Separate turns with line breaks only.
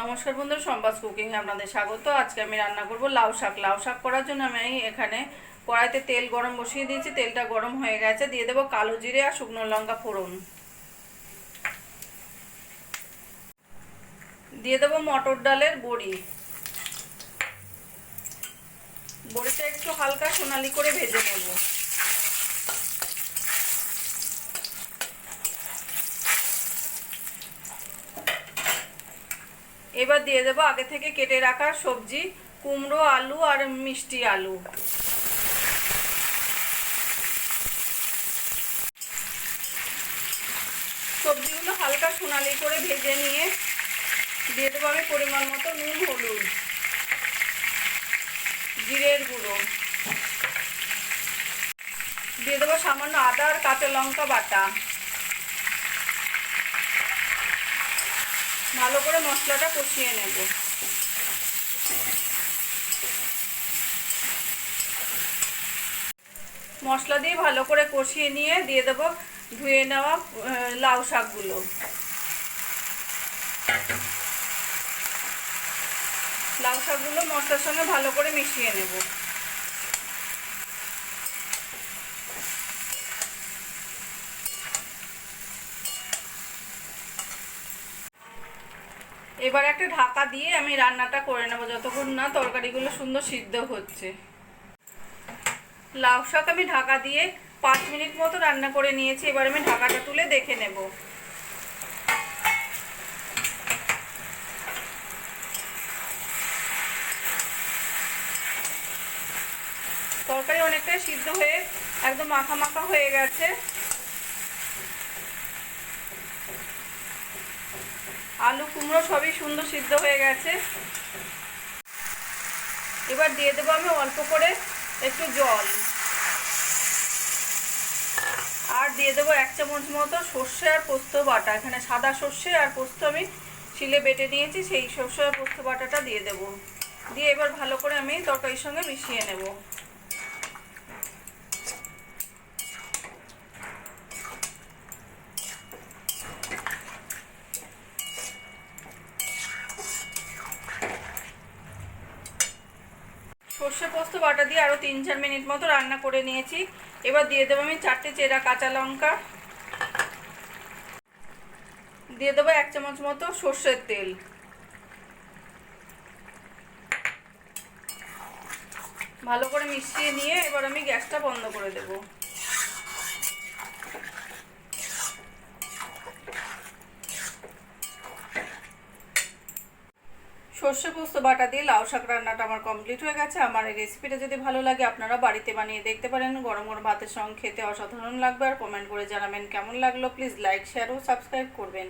নমস্কার বন্ধুরা সম্বাস কুকিং আপনাদের স্বাগত। আজকে আমি রান্না করব লাউ শাক। লাউ শাক করার জন্য আমি এখানে কড়াইতে তেল গরম বসিয়ে দিয়েছি। তেলটা গরম হয়ে গেছে। দিয়ে দেবো কালো জিরে আর শুকনো লঙ্কা ফোড়ন। দিয়ে দেবো মটর ডালের বড়ি। বড়িটা একটু হালকা সোনালি করে ভেজে নেব। এবার দিয়ে দেবো আগে থেকে কেটে রাখা সবজি, কুমড়ো, আলু আর মিষ্টি আলু। সবজিগুলো হালকা সোনালি করে ভেজে নিয়ে দিয়ে দেবো আমি পরিমাণ মতো নুন, হলুদ, জিরের গুঁড়ো। দিয়ে দেবো সামান্য আদা আর কাঁচা লঙ্কা বাটা। ভালো করে মশলাটা কষিয়ে নেব। মশলা দিয়ে ভালো করে কষিয়ে নিয়ে দিয়ে দেবো ধুয়ে নেওয়া লাউ শাকগুলো। লাউ শাকগুলো মশলার সঙ্গে ভালো করে মিশিয়ে নেব। এবার একটা ঢাকা দিয়ে আমি রান্নাটা করে নেব যতক্ষণ না তরকারিগুলো সুন্দর সিদ্ধ হচ্ছে। লাউ শাক আমি ঢাকা দিয়ে পাঁচ মিনিট মতো রান্না করে নিয়েছি, এবার আমি ঢাকাটা তুলে দেখে নেব। তরকারি অনেকটাই সিদ্ধ হয়ে একদম মাখা মাখা হয়ে গেছে। আলু কুমড়ো সবই সুন্দর সিদ্ধ হয়ে গেছে। এবার দিয়ে দেবো আমি অল্প করে একটু জল। আর দিয়ে দেবো এক চামচ মতো সর্ষে আর পোস্ত বাটা। এখানে সাদা সর্ষে আর পোস্ত আমি শিলে বেটে নিয়েছি, সেই সর্ষে আর পোস্ত বাটাটা দিয়ে দেবো। দিয়ে এবার ভালো করে আমি তরকারির সঙ্গে মিশিয়ে নেব। সর্ষে পোস্ত, বাটা দিয়ে আরও তিন চার মিনিট মতো রান্না করে নিয়েছি। এবার দিয়ে দেবো আমি চারটে চেরা কাঁচা লঙ্কা। দিয়ে দেবো এক চামচ মতো সর্ষের তেল। ভালো করে মিশিয়ে নিয়ে এবার আমি গ্যাসটা বন্ধ করে দেবো। সর্ষে পোস্ত, বাটা দিয়ে লাউ শাক রান্নাটা আমার কমপ্লিট হয়ে গেছে। আমার এই রেসিপিটা যদি ভালো লাগে, আপনারা বাড়িতে বানিয়ে দেখতে পারেন। গরম গরম ভাতের সঙ্গে খেতে অসাধারণ লাগবে। আর কমেন্ট করে জানাবেন কেমন লাগল। প্লিজ লাইক শেয়ার ও সাবস্ক্রাইব করবেন।